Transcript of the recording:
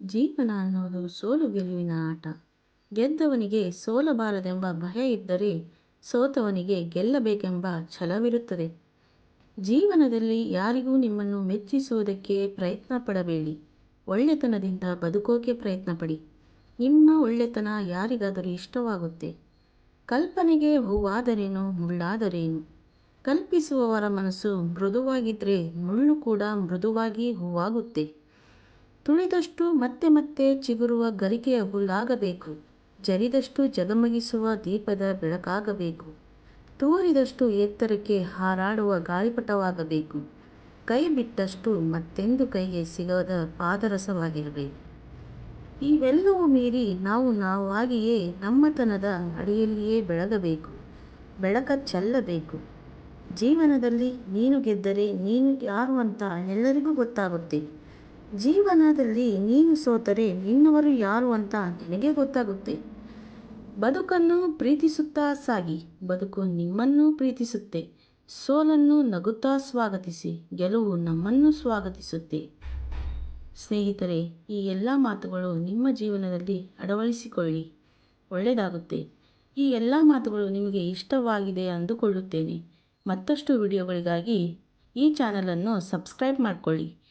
ಜೀವನ ಅನ್ನೋದು ಸೋಲು ಗೆಲುವಿನ ಆಟ. ಗೆದ್ದವನಿಗೆ ಸೋಲಬಾರದೆಂಬ ಭಯ ಇದ್ದರೆ ಸೋತವನಿಗೆ ಗೆಲ್ಲಬೇಕೆಂಬ ಛಲವಿರುತ್ತದೆ. ಜೀವನದಲ್ಲಿ ಯಾರಿಗೂ ನಿಮ್ಮನ್ನು ಮೆಚ್ಚಿಸುವುದಕ್ಕೆ ಪ್ರಯತ್ನ ಪಡಬೇಡಿ ಒಳ್ಳೆತನದಿಂದ ಬದುಕೋಕೆ ಪ್ರಯತ್ನ ಪಡಿ ನಿಮ್ಮ ಒಳ್ಳೆತನ ಯಾರಿಗಾದರೂ ಇಷ್ಟವಾಗುತ್ತೆ. ಕಲ್ಪನೆಗೆ ಹೂವಾದರೇನು, ಮುಳ್ಳಾದರೇನು? ಕಲ್ಪಿಸುವವರ ಮನಸ್ಸು ಮೃದುವಾಗಿದ್ದರೆ ಮುಳ್ಳು ಕೂಡ ಮೃದುವಾಗಿ ಹೂವಾಗುತ್ತೆ. ತುಳಿದಷ್ಟು ಮತ್ತೆ ಮತ್ತೆ ಚಿಗುರುವ ಗರಿಕೆಯ ಹುಲ್ಲಾಗಬೇಕು. ಜರಿದಷ್ಟು ಜಗಮಗಿಸುವ ದೀಪದ ಬೆಳಕಾಗಬೇಕು. ತೋರಿದಷ್ಟು ಎತ್ತರಕ್ಕೆ ಹಾರಾಡುವ ಗಾಳಿಪಟವಾಗಬೇಕು. ಕೈ ಬಿಟ್ಟಷ್ಟು ಮತ್ತೆಂದು ಕೈಗೆ ಸಿಗದ ಪಾದರಸವಾಗಿರಬೇಕು. ಇವೆಲ್ಲವೂ ಮೀರಿ ನಾವು ನಾವಾಗಿಯೇ ನಮ್ಮತನದ ಅಡಿಯಲ್ಲಿಯೇ ಬೆಳಗಬೇಕು. ಬೆಳಕ ಚೆಲ್ಲಬೇಕು. ಜೀವನದಲ್ಲಿ ನೀನು ಗೆದ್ದರೆ ನೀನು ಯಾರು ಅಂತ ಎಲ್ಲರಿಗೂ ಗೊತ್ತಾಗುತ್ತೆ. ಜೀವನದಲ್ಲಿ ನೀನು ಸೋತರೆ ನಿನ್ನವರು ಯಾರು ಅಂತ ನಿನಗೆ ಗೊತ್ತಾಗುತ್ತೆ. ಬದುಕನ್ನು ಪ್ರೀತಿಸುತ್ತಾ ಸಾಗಿ, ಬದುಕು ನಿಮ್ಮನ್ನು ಪ್ರೀತಿಸುತ್ತೆ. ಸೋಲನ್ನು ನಗುತ್ತಾ ಸ್ವಾಗತಿಸಿ, ಗೆಲುವು ನಮ್ಮನ್ನು ಸ್ವಾಗತಿಸುತ್ತೆ. ಸ್ನೇಹಿತರೆ, ಈ ಎಲ್ಲ ಮಾತುಗಳು ನಿಮ್ಮ ಜೀವನದಲ್ಲಿ ಅಳವಡಿಸಿಕೊಳ್ಳಿ ಒಳ್ಳೆಯದಾಗುತ್ತೆ. ಈ ಎಲ್ಲ ಮಾತುಗಳು ನಿಮಗೆ ಇಷ್ಟವಾಗಿದೆ ಅಂದುಕೊಳ್ಳುತ್ತೇನೆ. ಮತ್ತಷ್ಟು ವಿಡಿಯೋಗಳಿಗಾಗಿ ಈ ಚಾನಲನ್ನು ಸಬ್ಸ್ಕ್ರೈಬ್ ಮಾಡಿಕೊಳ್ಳಿ.